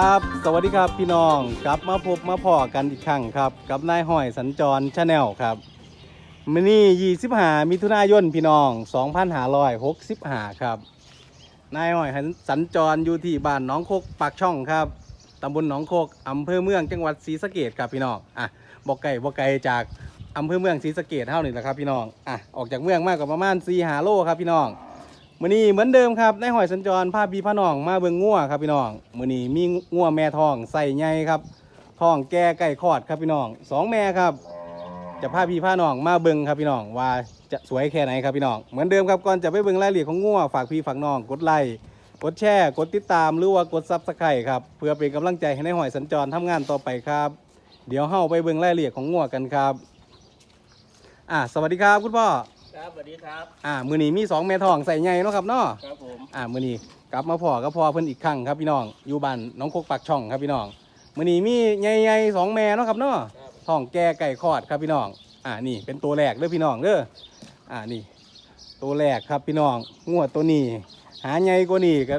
ครับ สวัสดีครับพี่น้องกลับมาพบมาพอกันอีกครั้งครับ กับนายห้อยสัญจรชาแนลครับมื้อนี้25มิถุนายนพี่น้อง 2565 ครับ นายห้อยสัญจรอยู่ที่บ้านหนองโคกปากช่องครับตำบลหนองโคกอำเภอเมืองจังหวัดศรีสะเกษครับพี่น้องอะบอกไก่บอกไก่จากอำเภอเมืองศรีสะเกษเท่านี้แหละครับพี่น้องอะออกจากเมืองมากกว่าประมาณ4หาโลครับพี่น้อง มื้อนี้เหมือนเดิมครับในหอยสัญจรพาพี่พาน้องมาเบิ่งงัวครับพี่น้องมื้อนี้มีงัวแม่ทองใส่ใหญ่ครับทองแก่ไก่คอดครับพี่น้องสองแม่ครับ จะพาพี่พาน้องมาเบิ่งครับพี่น้องว่าจะสวยแค่ไหนครับพี่น้องเหมือนเดิมครับก่อนจะไปเบิ่งรายละเอียดของงัวฝากพี่ฝากน้องกดไลค์กดแชร์กดติดตามหรือว่ากดซับสไครต์ครับเพื่อเป็นกำลังใจให้ในหอยสัญจรทำงานต่อไปครับ เดี๋ยวเฮาไปเบิ่งรายละเอียดของงัวกันครับอะสวัสดีครับคุณพ่อ ครับสวัสดีครับ อ่ามื้อนี้มีสองแม่ทองใส่ใหญ่เนาะครับเนาะครับผม อ่ามื้อนี้กลับมาพอก็พอเพิ่นอีกครั้งครับพี่น้องอยู่บ้านหน้องโคกปากช่องครับพี่น้องมื้อนี้มีใหญ่ๆสองแม่เนาะครับเนาะครับ ท้องแก่ไก่คลอดครับพี่น้อง อ่านี่เป็นตัวแรกเด้อพี่น้องเด้ออ่านี่ ตัวแรกครับพี่น้องงวดตัวนี้ หาใหญ่กว่านี้ก็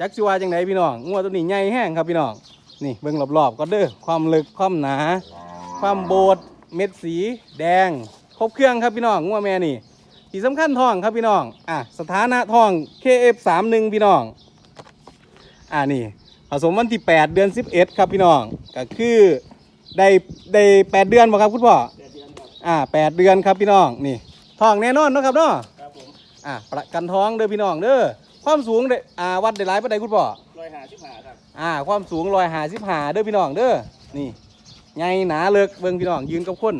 จักสิว่าจังไดพี่น้องงวดตัวนี้ใหญ่แห้งครับพี่น้องนี่เบิ่งรอบๆก็เด้อความลึกความหนา ความโบดเม็ดสีแดง ครบเครื่องครับพี่น้องงัวแม่นี่ที่สำคัญทองครับพี่น้องอะสถานะทอง KF31 พี่น้องอ่านี่ผสมวันที่ 8 เดือน 11 ครับพี่น้องก็คือได้ได้8เดือนบ่ครับคุณพ่อเดือนเดือนครับอ่า8เดือนครับพี่น้องนี่ทองแน่นอนเนาะครับเนาะครับผมอะประกันท้องเด้อพี่น้องเด้อความสูงเด้ออ่าวัดได้หลายปานใดคุณพ่อร้อยหาสิบหาครับอ่าความสูงรอยหาสิบหาเด้อพี่น้องเด้อนี่ใหญ่หนาเลิกเบิ้งพี่น้องยืนกับคน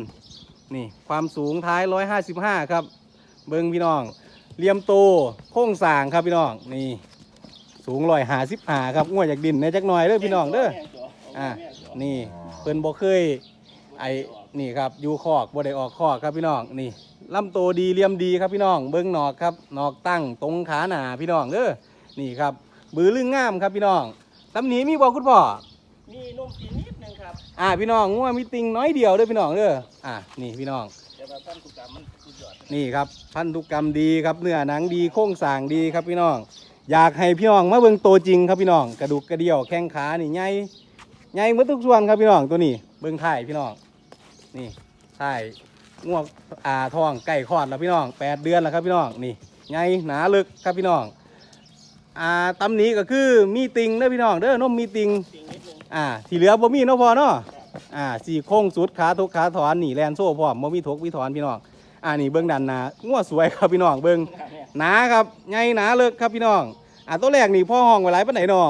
นี่ความสูงท้ายร้อยห้าสิบห้าครับ เบิ้งพี่น้องเหลี่ยมโตโค้งสางครับพี่น้องนี่สูงรอยหาสิบหาครับง่วยจากดินในจักหน่อยเด้อพี่น้องเด้ออ่านี่เพิ่นบ่เคยไอ้นี่ครับอยู่คอกบ่ได้ออกคอกครับพี่น้องนี่ลำโตดีเหลี่ยมดีครับพี่น้อง เบิ้งหนอกครับหนอกตั้งตรงขาหนาพี่น้องเด้อนี่ครับ บือลึงงามครับพี่น้องตำหนีมีบ่คุณพ่อมีนมตีนิ นึงครับอ่าพี่น้องงัวมีติงน้อยเดียวเด้อพี่น้องเด้ออ่านี่พี่น้องแต่ว่าท่านตุกรรมมันสุดยอดนี่ครับพันธุกรรมดีครับเนื้อหนังดีโครงสร้างดีครับพี่น้อง อยากให้พี่น้องมาเบิ่งตัวจริงครับพี่น้องกระดูกกระเดี่ยวแข้งขานี่ใหญ่ใหญ่หมดทุกส่วนครับพี่น้องตัวนี้ เบิ่งถ่ายพี่น้องนี่ถ่ายงวอ่าท้องไก่คลอดแล้วพี่น้องแปดเดือนแล้วครับพี่น้องนี่ใหญ่หนาลึกครับพี่น้องอ่าตำหนี้ก็คือมีติงเด้อพี่น้องเด้อนมมีติงตีนิดนึง อ่าที่เหลือบ่มีเนาะพอเนาะอ่าสี่โค้งสุดขาทุกขาถอนนี่แลนโซ่พร้อมบ่มีทุกมีถอนพี่น้องอ่านี่เบิ่งด้านน้างัวสวยครับพี่น้องเบิ่งครับเนี่ยหนาครับใหญ่หนาเลิกครับพี่น้องอ่าตัวแรกนี่พ่อห้องไว้หลายปานไหนเนาะ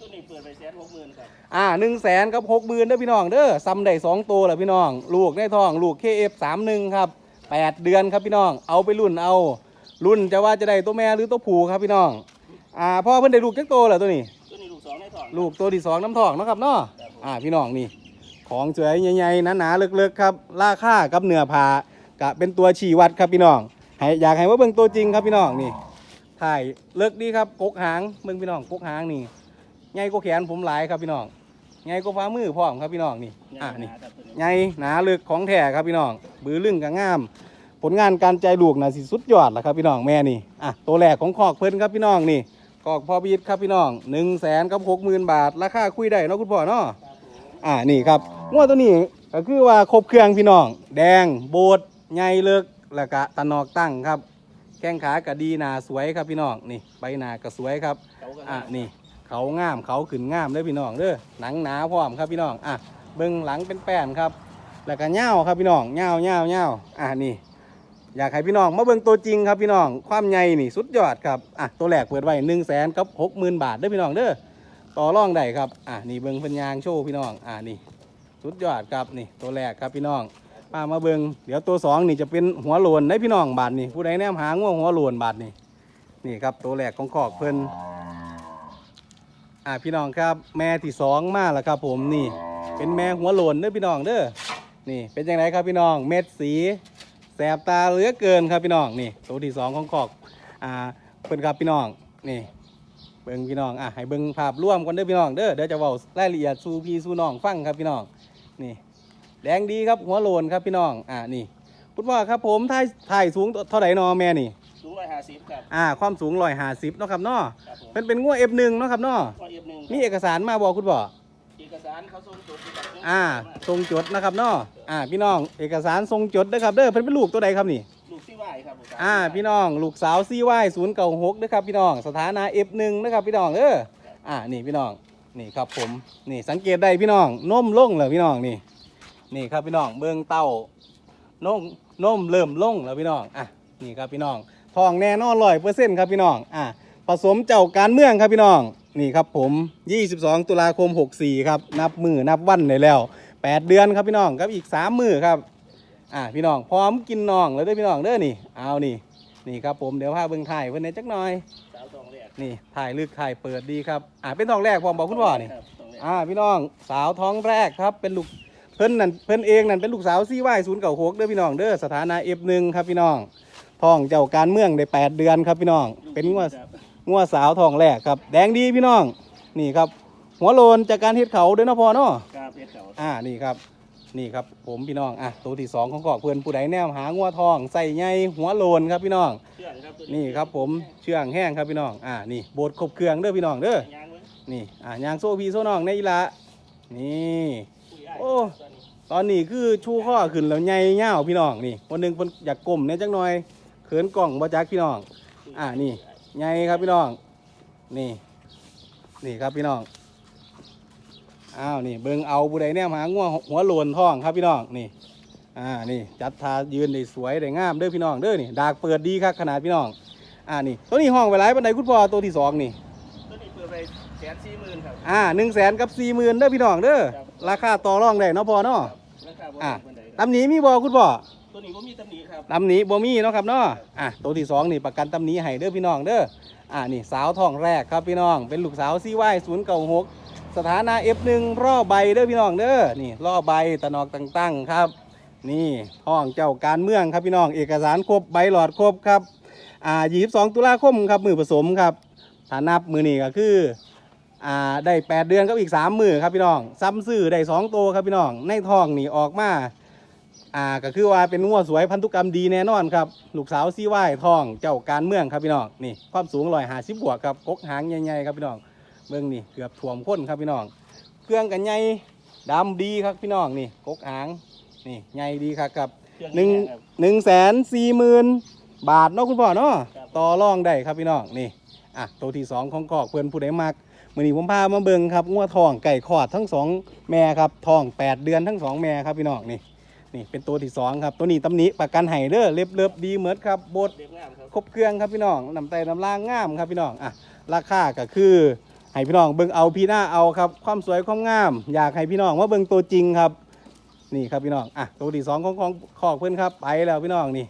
ตัวนี้เปิดไปแสนหกหมื่นครับอ่า1แสนกับ6หมื่นเด้อพี่น้องเด้อซ้ำได้สองตัวแล้วพี่น้อง ลูกในทอง ลูก KF31 ครับแปดเดือนครับพี่น้อง เอาไปรุ่นเอา รุ่นจะว่าจะได้ตัวแม่หรือตัวผู้ครับพี่น้องอ่าพ่อเพิ่นได้ลูกจักโตแล้วตัวนี้ตัวนี้ สองในท้องลูกตัวที่สองน้ำทองเนาะครับเนาะครับผมอ่าพี่น้องนี่ ของสวยใหญ่ๆหนาๆเลิกๆครับ ราคากับเนื้อผ้ากะเป็นตัวชี้วัดครับพี่น้องให้อยากให้ว่าเบิ่งตัวจริงครับพี่น้องนี่ถ่ายเลิกดีครับกกหางเบิ่งพี่น้องกกหางนี่ใหญ่กว่าแขนผมหลายครับพี่น้องใหญ่กว่าฝ่ามือพร้อมครับพี่น้องนี่อ่านี่ครับตัวนี้ใหญ่หนาลึกของแท้ครับพี่น้องบือลึงกับงาม ผลงานการใจลูกน่ะสิสุดยอดล่ะครับพี่น้องแม่นี่อะตัวแรกของคอกเพิ่นครับพี่น้องนี่ คอกพอบีดครับพี่น้อง1นึ่งแสนกับหกหมื่นบาท ราคาคุยได้เนาะคุณพ่อเนาะครับผมอ่านี่ครับงวดตัวนี้ก็คือว่าครบเครื่องพี่น้อง แดงโบดใหญ่เลิกแล้วก็ตะนอกตั้งครับ แข้งขากะดีหนาสวยครับพี่น้องนี่ใบหน้าก็สวยครับเขาก็อะนี่เขางามเขาขึ้นงามเด้อพี่น้องเด้อหนังหนาพร้อมครับพี่น้องอะเบิ้งหลังเป็นแป้นครับ แล้วก็เง่าครับพี่น้องเง่าเง่าเง่าอะนี่ อยากให้พี่น้องมาเบิ้งตัวจริงครับพี่น้องความใหญ่นี่สุดยอดครับอะตัวแรกเปิดไว้หนึ่งแสนกับหกหมื่นบาทเด้อพี่น้องเด้อต่อรองได้ครับอะนี่เบิ้งเป็นยางโชว์พี่น้องอะนี่สุดยอดครับนี่ตัวแรกครับพี่น้องมามาเบิ้งเดี๋ยวตัวสองนี่จะเป็นหัวโลนได้พี่น้องบาทนี่ผู้ใดแนมหาง่วหัวโลนบาทนี่นี่ครับตัวแรกของขอกเพิ่นอ่าพี่น้องครับ แม่ที่สองมาแล้วครับผมนี่ เป็นแม่หัวโลนเด้อพี่น้องเด้อนี่เป็นยังไงครับพี่น้องเม็ดสี แสบตาเหลือเกินครับพี่น้องนี่ตัวที่สองของขอกอ่าเพิ่นครับพี่น้องนี่เบิ่งพี่น้องอะให้เบิ่งภาพร่วมกันเด้อพี่น้องเด้อเดี๋ยวจะเว้ารายละเอียดสู่พี่สู่น้องฟังครับพี่น้องนี่แดงดีครับหัวโลนครับพี่น้องอ่านี่คุณพ่อครับผมถ่ายถ่ายสูงเท่าไหร่นอแม่นี่สูงร้อยห้าสิบครับอ่าความสูงร้อยห้าสิบเนาะครับเนาะครับผมเพิ่นเป็นงัว F1 เนาะครับเนาะก็เอฟหนึ่งมีเอกสารมาบอกคุณบ่เอกสารเขาส่งจดที่แบบ อ่าทรงจดนะครับเนาะอ่าพี่น้องเอกสารทรงจดนะครับเด้อเพิ่นเป็นลูกตัวใดครับนี่ ลูกที่ไหวครับผมอ่าพี่น้องลูกสาวซีวายศูนย์เก่าหกนะครับพี่น้องสถานะ F1 นะครับพี่น้องเอออ่านี่พี่น้องนี่ครับผมนี่สังเกตได้พี่น้องนมลงแล้วพี่น้องนี่นี่ครับพี่น้องเบื้องเต้านมนมเริ่มลงแล้วพี่น้องอะนี่ครับพี่น้องทองแน่นอนร้อยเปอร์เซ็นต์ครับพี่น้องอะผสมเจ้าการเมืองครับพี่น้อง นี่ครับผม 22 ตุลาคม 64 ครับ นับมือนับวันได้แล้ว 8 เดือนครับพี่น้องครับอีก 3 มือครับ อ่าพี่น้องพร้อมกินน้องแล้วเด้อพี่น้องเด้อนี่ เอานี่นี่ครับผมเดี๋ยวพาเบิ่งถ่ายเพิ่นในจักหน่อยสาวทองแรกนี่ถ่ายลึกถ่ายเปิดดีครับอ่าเป็นทองแรกพร้อมบอกคุณพ่อนี่ครับทองแรกอ่าพี่น้องสาวท้องแรกครับเป็นลูกเพิ่นนั่นเพิ่นเองนั่นเป็นลูกสาวซีวายศูนย์เก่าหกเด้อพี่น้องเด้อสถานะ F1 ครับพี่น้องท้องเจ้าการเมืองได้8เดือนครับพี่น้อง เป็นงวครับ งัวสาวท้องแรกครับ แดงดีพี่น้อง นี่ครับ หัวโลนจากการเฮ็ดเขาเด้อเนาะพ่อเนาะครับเพชรเขาอ่านี่ครับ นี่ครับผมพี่น้องอะตัวที่สองของกอกเพื่อนผู้ใดแนมหางัวทองใส่ใยหัวโลนครับพี่น้องเครื่องครับตัวนี่ครับผมเชื่องแห้งครับพี่น้องอ่านี่โบดครบเครื่องเด้อพี่น้องเด้อ ยางไว้นี่อ่ายางโซพีโซน้องในอีละนี่ คุยอ้ายโอ้ตอนนี้ตอนนี้คือชูข้อขึ้นแล้วใหญ่เง่าวพี่น้องนี่คนหนึงเพิ่นอยากก้มเนี่ยจักหน่อยเขินกล่องบ่จักพี่น้อง อ่านี่ ใหญ่ครับพี่น้อง นี่ นี่ครับพี่น้อง อ้าว นี่เบิ่งเอาผู้ใดแนมหางัวหัวโลนท้องครับพี่น้อง นี่ อ่า นี่ จัดทายืนได้สวยได้งามเด้อพี่น้องเด้อนี่ ดากเปิดดีครับขนาดพี่น้อง อ่า นี่ ตัวนี้ห้องไปหลายปันไดคุณพ่อตัวที่สองนี่ ตัวนี้เปิดไปแสนสี่หมื่นครับ อ่าหนึ่งแสนกับสี่หมื่นเด้อพี่น้องเด้อครับราคาต่อรองได้เนาะพ่อเนาะราคาบ่อะแพงปานใดครับตำหนี้มีบ่คุณพ่อ ตัวนี้ก็มีตำหนิครับตำหนี้บ่มีเนาะครับเนาะอะตัวที่สองนี่ประกันตำหนี้ให้เด้อพี่น้องเด้ออ่านี่สาวท้องแรกครับพี่น้อง เป็นลูกสาวซีไว้ศูนย์เก่าหกสถานะ F1 รอบใบเด้อพี่น้องเด้อนี่รอบใบตะนอกตั้งๆครับ นี่ห้องเจ้าการเมืองครับพี่น้อง เอกสารครบใบหลอดครบครับอ่า22ตุลาคมครับมือผสมครับถ้านับมือนี่ก็คืออ่าได้ 8 เดือนกับอีก 3 มือครับพี่น้อง ซ้ำซื้อได้2โตวครับพี่น้องในท้องนี่ออกมา อ่าก็คือว่าเป็นงัวสวยพันธุกรรมดีแน่นอนครับลูกสาวซีไหว้ทองเจ้าการเมืองครับพี่น้องนี่ความสูงลอยหาสิบบวกครับกกหางใหญ่ๆครับพี่น้องเบื้องนี่เกือบถ่วมพ้นครับพี่น้อง เครื่องกันใหญ่ดำดีครับพี่น้องนี่กกหางนี่ใหญ่ดีครับครับเครื่องหนึ่งแครับหนึ่งแสนสี่หมื่นบาทเนาะคุณพ่อเนาะครับต่อรองได้ครับพี่น้องนี่อะตัวที่สองของกอกเพื่อนผู้ใดมักมือนี้ผมพามาเบิ่งครับงัวทองไก่ขอดทั้งสองแม่ครับทองแปดเดือนทั้งสองแม่ครับพี่น้องนี่ นี่เป็นตัวที่สองครับ ตัวนี้ตำหนิประกันไห้เด้อเล็บเล็บดีเหมือนครับบดครบเครื่องครับพี่น้องน้ำไตน้ำล่างงามครับพี่น้องอะราคาก็คือให้พี่น้องเบิ่งเอาพี่หน้าเอาครับ ความสวยความงาม อยากให้พี่น้องว่าเบิ่งตัวจริงครับ นี่ครับพี่น้องอะตัวที่สองของของขอกเพื่อนครับไปแล้วพี่น้องนี่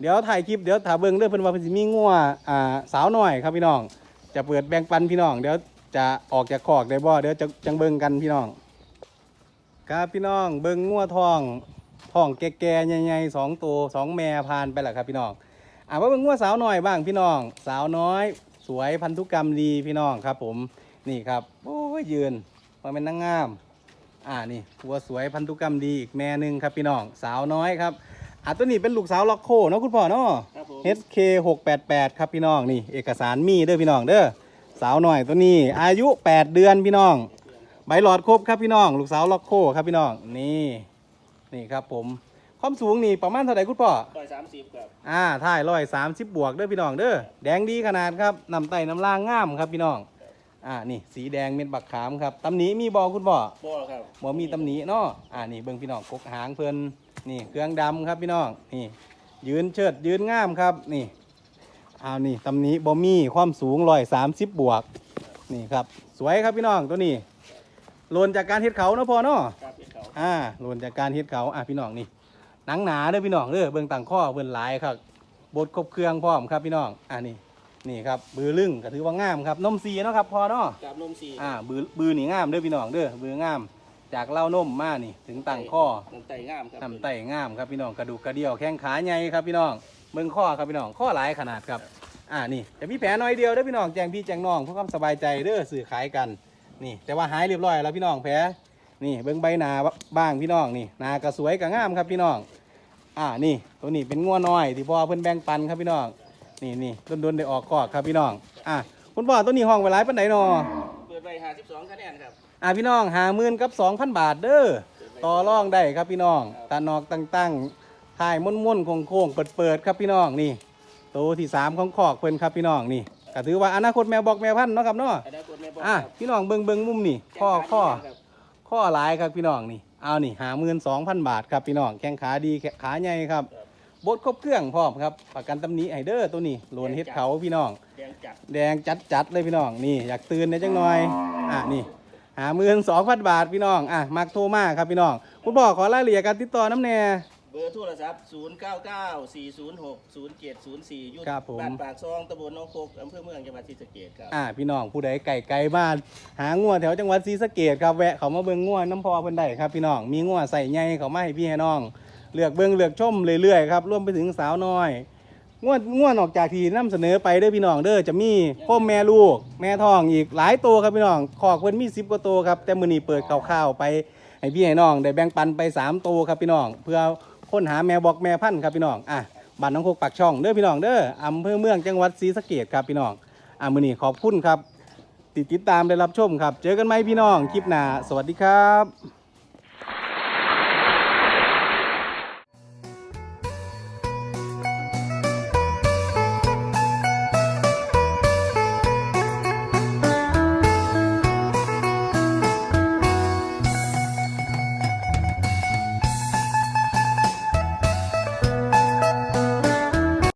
เดี๋ยวถ่ายคลิปเดี๋ยวถ่าเบิ่งเรื่องเพิ่นว่าเพิ่นสิมีงัวอ่าสาวหน่อยครับพี่น้อง จะเปิดแบ่งปันพี่น้องเดี๋ยวจะออกจากคอกได้บ่เดี๋ยวจะจังเบิ่งกันพี่น้องครับพี่น้องเบิ่งงัวทอง ทองแก่ๆใหญ่ๆสองตัวสองแม่ผ่านไปแล้วครับพี่น้องอ่าว่าเป็นงัวสาวน้อยบ้างพี่น้อง สาวน้อย สวยพันธุกรรมดีพี่น้องครับ ผมนี่ครับโอ้ยยืนมาเป็นนางงาม อ่านี่วัวสวยพันธุกรรมดีอีกแม่หนึ่งครับพี่น้องสาวน้อยครับอ่าตัวนี้เป็นลูกสาวล็อกโคเนาะคุณพ่อเนาะครับผม HK 688ครับพี่น้องนี่ เอกสารมีเด้อพี่น้องเด้อสาวน้อยตัวนี้ อายุ 8 เดือนพี่น้อง ใบหลอดครบครับพี่น้อง ลูกสาวล็อกโคครับพี่น้องนี่ นี่ครับผมความสูงนี่ประมาณเท่าไหร่คุณพ่อร้อยสามสิบครับอ่าถ่ายร้อยสามสิบบวกเด้อพี่น้องเด้อแดงดีขนาดครับน้ำไตน้ำล่างงามครับพี่น้องอ่านี่สีแดงเม็ดบักขามครับตำหนิมีบอคุณบ่บ่ครับบ่มีตำหนิเนาะอ่านี่เบิ่งพี่น้องกกหางเพิ่นนี่เครื่องดำครับพี่น้องนี่ยืนเชิดยืนงามครับนี่อ้าวนี่ตำหนิบ่มีความสูงร้อยสามสิบบวกนี่ครับสวยครับพี่น้องตัวนี้โลนจากการเฮ็ดเขาเนาะพอเนาะครับเพชรเขา อ่าโลนจากการเฮ็ดเขาอะพี่น้องนี่หนังหนาเด้อพี่น้องเด้อเบิ่งต่างข้อเบิ่งหลายครับบดครบเครื่องพร้อมครับพี่น้องอ่านี่นี่ครับบือลึงก็ถือว่างามครับนมซีเนาะครับพอเนาะกับนมสีอ่าบือบือนี่งามเด้อพี่น้องเด้อบืองาม จากเล่านมมานี่ ถึงต่างข้อน้ำไตงามครับน้ำไตงามครับพี่น้องกระดูกกระเดี่ยวแข้งขาใหญ่ครับพี่น้องเบิ่งข้อครับพี่น้องข้อหลายขนาดครับอ่านี่จะมีแผลน้อยเดียวเด้อพี่น้องแจงพี่แจงน้องเพื่อความสบายใจเด้อสื่อขายกันนี่ แต่ว่าหายเรียบร้อยแล้วพี่น้องแผล นี่เบิ่งใบหน้าบ้างพี่น้องนี่หน้าก็สวยก็งามครับพี่น้อง อ่านี่ตัวนี้เป็นงัวน้อยที่พ่อเพิ่นแบ่งปันครับพี่น้อง นี่นี่โดนๆได้ออกคอกครับพี่น้อง อะคุณพ่อตัวนี้ห้องไว้หลายปานใดนอเปิดไปห้าสิบสองคะแนนครับ อะพี่น้องหาหมื่นกับสองพันบาทเด้อต่อรองได้ครับพี่น้องตานอกตั้งๆถ่ายม่วนๆโค้งๆเปิดๆครับพี่น้องนี่โตวที่สามของคอกเพิ่นครับพี่น้องนี่ก็ถือว่าอนาคตแมวบอกแมวพันธุ์เนาะครับเนาะอนาคตแม่บอกอะครับพี่น้องเบิ่งเบิ่งมุมนี่ข้อข้อ ข้อหลายครับพี่น้องนี่เอานี่หาหมื่นสองพันบาทครับพี่น้องแข้งขาดีแข้งขาใหญ่ครับบดครบเครื่องพร้อมครับประกันตำหนิไฮเดอร์ตัวนี้โลนเฮ็ดเขาพี่น้อง แดงจัดแดงจัดจัดๆเลยพี่น้องนี่อยากตื่นเนี่ยจังหน่อยอะนี่หาหมื่นสองพันบาทพี่น้องอะมักโทรมาครับพี่น้อง คุณบอกขอรายละเอียดการติดต่อน้ำแน่ เบอร์โทรศัพท์ 0 9 9 4 0 6 0 7 0 4อยู่ครับผม บ้านปากซองตำบลหนองโคกอำเภอเมืองจังหวัดศรีสะเกษครับ อะพี่น้องผู้ใดไก่ไก่บ้าน หางัวแถวจังหวัดศรีสะเกดครับแวะเขามาเบิ่งงัวน้ำพอเพิ่นได้ครับพี่น้องมีงัวใส่ใหญ่เขามาให้พี่ให้น้อง เลือกเบิ่งเลือกชมเรื่อยๆครับรวมไปถึงสาวน้อยง่วนง่วนออกจากที่นำเสนอไปเด้อพี่น้องเด้อจะมีโคมแม่ลูก แม่ทองอีกหลายตัวครับพี่น้องขอกเพิ่นมี10กว่าตัวครับแต่มื้อนี้เปิดคร่าวๆไปให้พี่ให้น้องได้แบ่งปันไป3ตัวครับพี่น้องเพื่อ ค้นหาแม่บอกแม่พันธุ์ครับพี่น้องอะบ้านน้องโคกปากช่องเด้อพี่น้องเด้ออำเภอเมืองจังหวัดศรีสะเกษครับพี่น้องอะมื้อนี้ขอบคุณครับติดติดตามได้รับชมครับ เจอกันไหมพี่น้องคลิปหน้าสวัสดีครับ